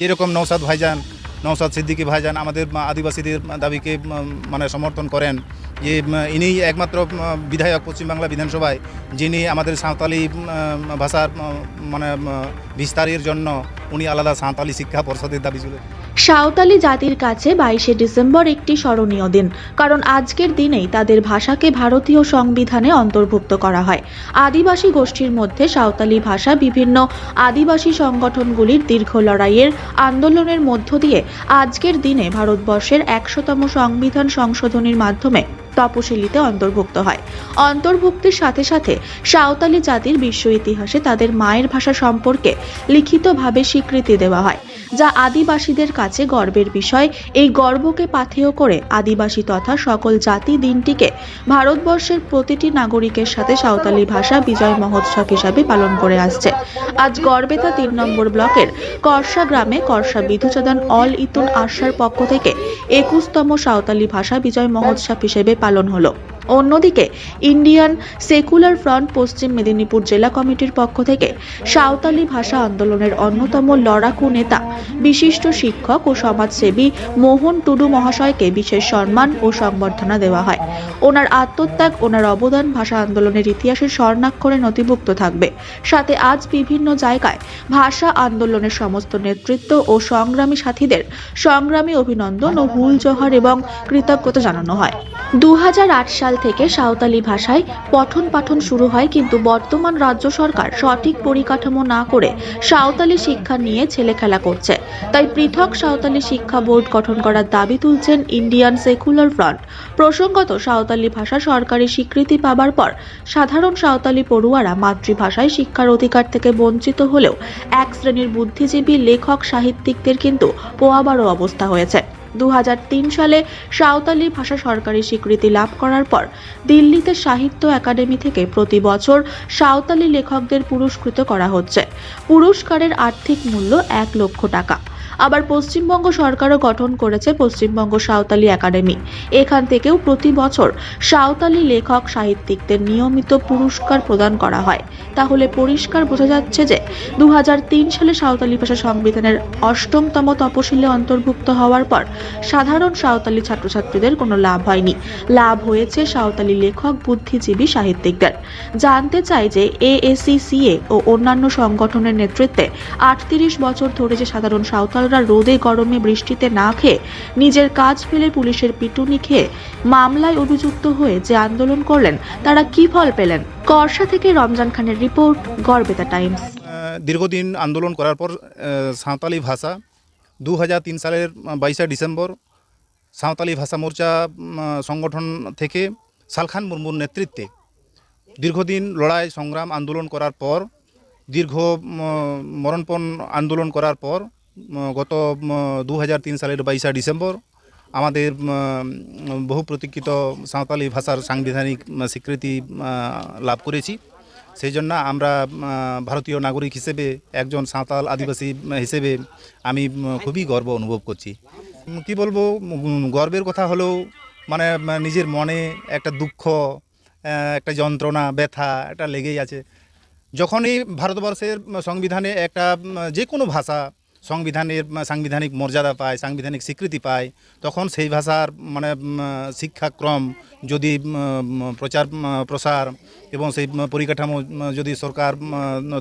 যেরকম নৌসাদ ভাইজান নৌসাদ সিদ্দিকী ভাইজান আমাদের আদিবাসীদের দাবিকে মানে সমর্থন করেন। যে ইনি একমাত্র বিধায়ক পশ্চিমবাংলা বিধানসভায়, যিনি আমাদের সাঁওতালি ভাষার মানে বিস্তারের জন্য উনি আলাদা সাঁওতালি শিক্ষা পর্ষদের দাবি তুলে সাঁওতালি জাতির কাছে বাইশে ডিসেম্বর একটি স্মরণীয় দিন, কারণ আজকের দিনেই তাদের ভাষাকে ভারতীয় সংবিধানে অন্তর্ভুক্ত করা হয়। আদিবাসী গোষ্ঠীর মধ্যে সাঁওতালি ভাষা বিভিন্ন আদিবাসী সংগঠনগুলির দীর্ঘ লড়াইয়ের আন্দোলনের মধ্য দিয়ে আজকের দিনে ভারতবর্ষের একশোতম সংবিধান সংশোধনীর মাধ্যমে তপশিলিতে অন্তর্ভুক্ত হয়। অন্তর্ভুক্তির সাথে সাথে সাঁওতালি জাতির বিশ্ব ইতিহাসে তাদের মায়ের ভাষা সম্পর্কে লিখিতভাবে স্বীকৃতি দেওয়া হয়, যা আদিবাসীদের কাছে গর্বের বিষয়। এই গর্বকে পাথেয় করে আদিবাসী তথা সকল জাতি দিনটিকে ভারতবর্ষের প্রতিটি নাগরিকের সাথে সাঁওতালি ভাষা বিজয় মহোৎসব হিসাবে পালন করে আসছে। আজ গর্বেতা তিন নম্বর ব্লকের করসা গ্রামে করসা বিধুচদন অল ইতুন আশার পক্ষ থেকে একুশতম সাঁওতালি ভাষা বিজয় মহোৎসব হিসেবে পালন হলো। অন্যদিকে, ইন্ডিয়ান সেকুলার ফ্রন্ট পশ্চিম মেদিনীপুর জেলা কমিটির পক্ষ থেকে সাঁওতালি ভাষা আন্দোলনের অন্যতম লড়াকু নেতা, বিশিষ্ট শিক্ষক ও সমাজসেবী মোহন টুডু মহাশয়কে বিশেষ সম্মান ও সংবর্ধনা দেওয়া হয়। ওনার আত্মত্যাগ, ওনার অবদান ভাষা আন্দোলনের ইতিহাসের স্বর্ণাক্ষরে নথিভুক্ত থাকবে। সাথে আজ বিভিন্ন জায়গায় ভাষা আন্দোলনের সমস্ত নেতৃত্ব ও সংগ্রামী সাথীদের সংগ্রামী অভিনন্দন ও হুল জোহার এবং কৃতজ্ঞতা জানানো হয়। দু হাজার আট সাল থেকে সাঁওতালি ভাষায় পঠন পাঠন শুরু হয়, কিন্তু বর্তমান রাজ্য সরকার সঠিক পরিকাঠামো না করে সাঁওতালি শিক্ষা নিয়ে ছেলেখেলা করছে। তাই পৃথক সাঁওতালি শিক্ষা বোর্ড গঠন করার দাবি তুলছেন ইন্ডিয়ান সেকুলার ফ্রন্ট। প্রসঙ্গত, সাঁওতালি ভাষা সরকারি স্বীকৃতি পাবার পর সাধারণ সাঁওতালি পড়ুয়ারা মাতৃভাষায় শিক্ষার অধিকার থেকে বঞ্চিত হলেও এক শ্রেণির বুদ্ধিজীবী, লেখক, সাহিত্যিকদের কিন্তু পোয়াবারও অবস্থা হয়েছে। দু হাজার তিন সালে সাঁওতালি ভাষা সরকারি স্বীকৃতি লাভ করার পর দিল্লিতে সাহিত্য একাডেমি থেকে প্রতি বছর সাঁওতালি লেখকদের পুরস্কৃত করা হচ্ছে। পুরস্কারের আর্থিক মূল্য এক লক্ষ টাকা। আবার পশ্চিমবঙ্গ সরকারও গঠন করেছে পশ্চিমবঙ্গ সাঁওতালি একাডেমি। এখান থেকেও প্রতি বছর সাঁওতালি লেখক সাহিত্যিকদের নিয়মিত পুরস্কার প্রদান করা হয়। তাহলে পরিষ্কার বোঝা যাচ্ছে যে দুহাজার তিন সালে সাঁওতালি ভাষা সংবিধানের অষ্টমতম তপশিলে অন্তর্ভুক্ত হওয়ার পর সাধারণ সাঁওতালি ছাত্রছাত্রীদের কোনো লাভ হয়নি। লাভ হয়েছে সাঁওতালি লেখক, বুদ্ধিজীবী সাহিত্যিকদের। জানতে চাই যে এএসিসিএ ও অন্যান্য সংগঠনের নেতৃত্বে আটত্রিশ বছর ধরে যে সাধারণ সাঁওতালরা রোদে গরমে বৃষ্টিতে না খেয়ে নিজের কাজ ফেলে পুলিশের পিটুনি খেয়ে মামলায় অভিযুক্ত হয়ে যে আন্দোলন করলেন, তারা কি ফল পেলেন? করসা থেকে রমজান খানের রিপোর্ট, গড়বেতা টাইমস। দীর্ঘদিন আন্দোলন করার পর সাঁওতালি ভাষা দু সালের বাইশে ডিসেম্বর, সাঁওতালি ভাষা মোর্চা সংগঠন থেকে সালখান মুর্মুর নেতৃত্বে দীর্ঘদিন লড়াই, সংগ্রাম, আন্দোলন করার পর, দীর্ঘ মরণপণ আন্দোলন করার পর গত দু সালের বাইশে ডিসেম্বর, আমাদের বহু প্রতীক্ষিত সাঁওতালি ভাষার সাংবিধানিক স্বীকৃতি লাভ করেছি। সেই জন্য আমরা ভারতীয় নাগরিক হিসেবে একজন সাঁওতাল আদিবাসী হিসেবে আমি খুবই গর্ব অনুভব করছি। কি বলব গর্বের কথা হলেও মানে নিজের মনে একটা দুঃখ একটা যন্ত্রণা, ব্যথা একটা লেগেই আছে। যখনই ভারতবর্ষের সংবিধানে একটা যে কোনো ভাষা সংবিধানের সাংবিধানিক মর্যাদা পায়, সাংবিধানিক স্বীকৃতি পায়, তখন সেই ভাষার মানে শিক্ষাক্রম যদি প্রচার প্রসার এবং সেই পরিকাঠামো যদি সরকার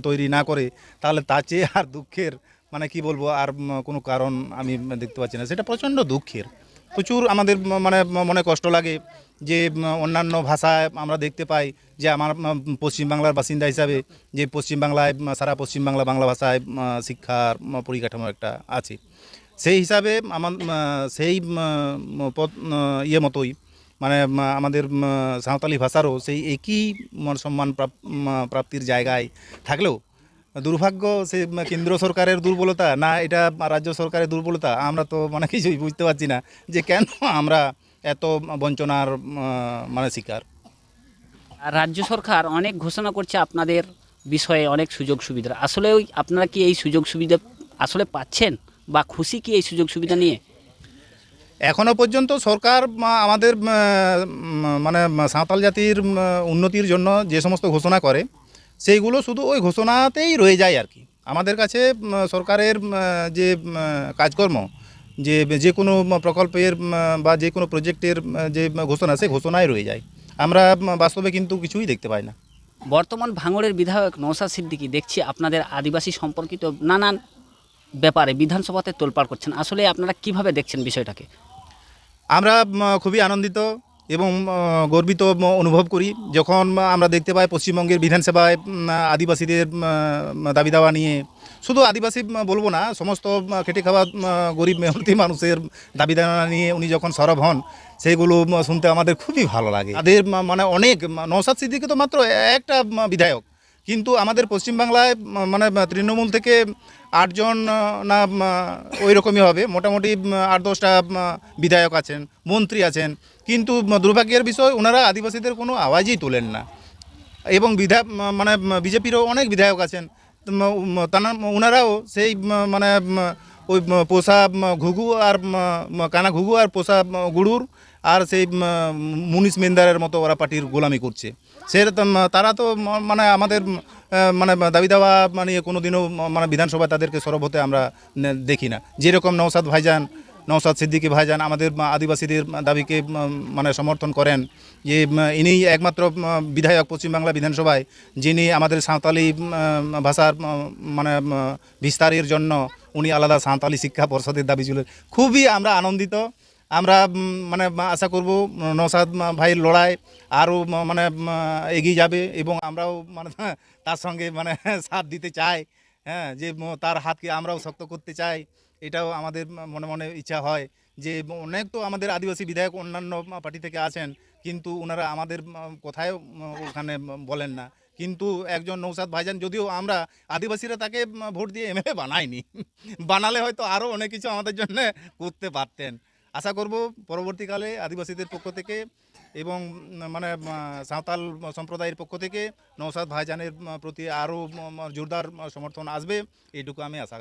তৈরি না করে, তাহলে তার চেয়ে আর দুঃখের মানে কি বলব, আর কোনো কারণ আমি দেখতে পাচ্ছি না। সেটা প্রচণ্ড দুঃখের। প্রচুর আমাদের মানে মনে কষ্ট লাগে। যে অন্যান্য ভাষায় আমরা দেখতে পাই যে আমার পশ্চিমবাংলার বাসিন্দা হিসাবে যে পশ্চিমবাংলায় সারা পশ্চিমবাংলা বাংলা ভাষায় শিক্ষার পরিকাঠামো একটা আছে। সেই হিসাবে আমার সেই ইয়ে মতোই মানে আমাদের সাঁওতালি ভাষারও সেই একই সম্মান প্রাপ- প্রাপ্তির জায়গায় থাকলেও দুর্ভাগ্য সে কেন্দ্র সরকারের দুর্বলতা, না, এটা রাজ্য সরকারের দুর্বলতা, আমরা তো মানে কিছুই বুঝতে পারছি না যে কেন আমরা এত বঞ্চনার মানে শিকার। আর রাজ্য সরকার অনেক ঘোষণা করছে আপনাদের বিষয়ে অনেক সুযোগ সুবিধা। আসলে ওই আপনারা কি এই সুযোগ সুবিধা আসলে পাচ্ছেন? বা খুশি কি এই সুযোগ সুবিধা নিয়ে? এখনও পর্যন্ত সরকার আমাদের মানে সাঁওতাল জাতির উন্নতির জন্য যে সমস্ত ঘোষণা করে সেইগুলো শুধু ওই ঘোষণাতেই রয়ে যায় আর কি। আমাদের কাছে সরকারের যে কাজকর্ম যে যে কোনো প্রকল্পের বা যে কোনো প্রজেক্টের যে ঘোষণা সে ঘোষণায় রয়ে যায়। আমরা বাস্তবে কিন্তু কিছুই দেখতে পাই না। বর্তমান ভাঙড়ের বিধায়ক নৌসাদ সিদ্দিকি দেখছি আপনাদের আদিবাসী সম্পর্কিত নানান ব্যাপারে বিধানসভাতে তোলপাড় করছেন। আসলে আপনারা কীভাবে দেখছেন বিষয়টাকে? আমরা খুবই আনন্দিত এবং গর্বিত অনুভব করি। যখন আমরা দেখতে পাই পশ্চিমবঙ্গের বিধানসভায় আদিবাসীদের দাবি দাওয়া নিয়ে শুধু আদিবাসী বলব না, সমস্ত খেটে খাওয়া গরিব মেহনতি মানুষের দাবি দাওয়া নিয়ে উনি যখন সরব হন সেগুলো শুনতে আমাদের খুবই ভালো লাগে। তাদের মানে অনেক নওশাদ সিদ্দিকি তো মাত্র একটা বিধায়ক। কিন্তু আমাদের পশ্চিমবাংলায় মানে তৃণমূল থেকে আটজন না ওই রকমই হবে। মোটামুটি আট দশটা বিধায়ক আছেন, মন্ত্রী আছেন। কিন্তু দুর্ভাগ্যের বিষয় ওনারা আদিবাসীদের কোনো আওয়াজই তোলেন না। এবং বিধা মানে বিজেপিরও অনেক বিধায়ক আছেন। ওনারাও সেই মানে ওই পোষা ঘুঘু আর কানা ঘুঘু আর পোষা গুড়ুর আর সেই মুনিশ মেন্দারের মতো ওরা পার্টির গোলামি করছে। সে তারা তো মানে আমাদের মানে দাবি দাওয়া মানে কোনো দিনও মানে বিধানসভায় তাদেরকে সরব হতে আমরা দেখি না। যেরকম নৌসাদ ভাইজান নৌসাদ সিদ্দিকী ভাইজান আমাদের আদিবাসীদের দাবিকে মানে সমর্থন করেন। যে ইনি একমাত্র বিধায়ক পশ্চিমবাংলা বিধানসভায়, যিনি আমাদের সাঁওতালি ভাষার মানে বিস্তারের জন্য উনি আলাদা সাঁওতালি শিক্ষা পর্ষদের দাবি ছিল খুবই আমরা আনন্দিত। আমরা মানে আশা করব নৌসাদ ভাইয়ের লড়াই আরও মানে এগিয়ে যাবে এবং আমরাও মানে তার সঙ্গে মানে সাথ দিতে চাই। হ্যাঁ যে তার হাতকে আমরাও শক্ত করতে চাই। এটাও আমাদের মনে মনে ইচ্ছা হয় যে অনেক তো আমাদের আদিবাসী বিধায়ক অন্যান্য পার্টি থেকে আছেন, কিন্তু ওনারা আমাদের কোথায় ওখানে বলেন না। কিন্তু একজন নৌসাদ ভাইজান যদিও আমরা আদিবাসীরা তাকে ভোট দিয়ে এমএলএ বানাইনি, বানালে হয়তো আরও অনেক কিছু আমাদের জন্য করতে পারতেন। আশা করব পরবর্তীকালে আদিবাসীদের পক্ষ থেকে এবং মানে সাঁওতাল সম্প্রদায়ের পক্ষ থেকে নৌসাদ ভাইজানের প্রতি আরও জোরদার সমর্থন আসবে এইটুকু আমি আশা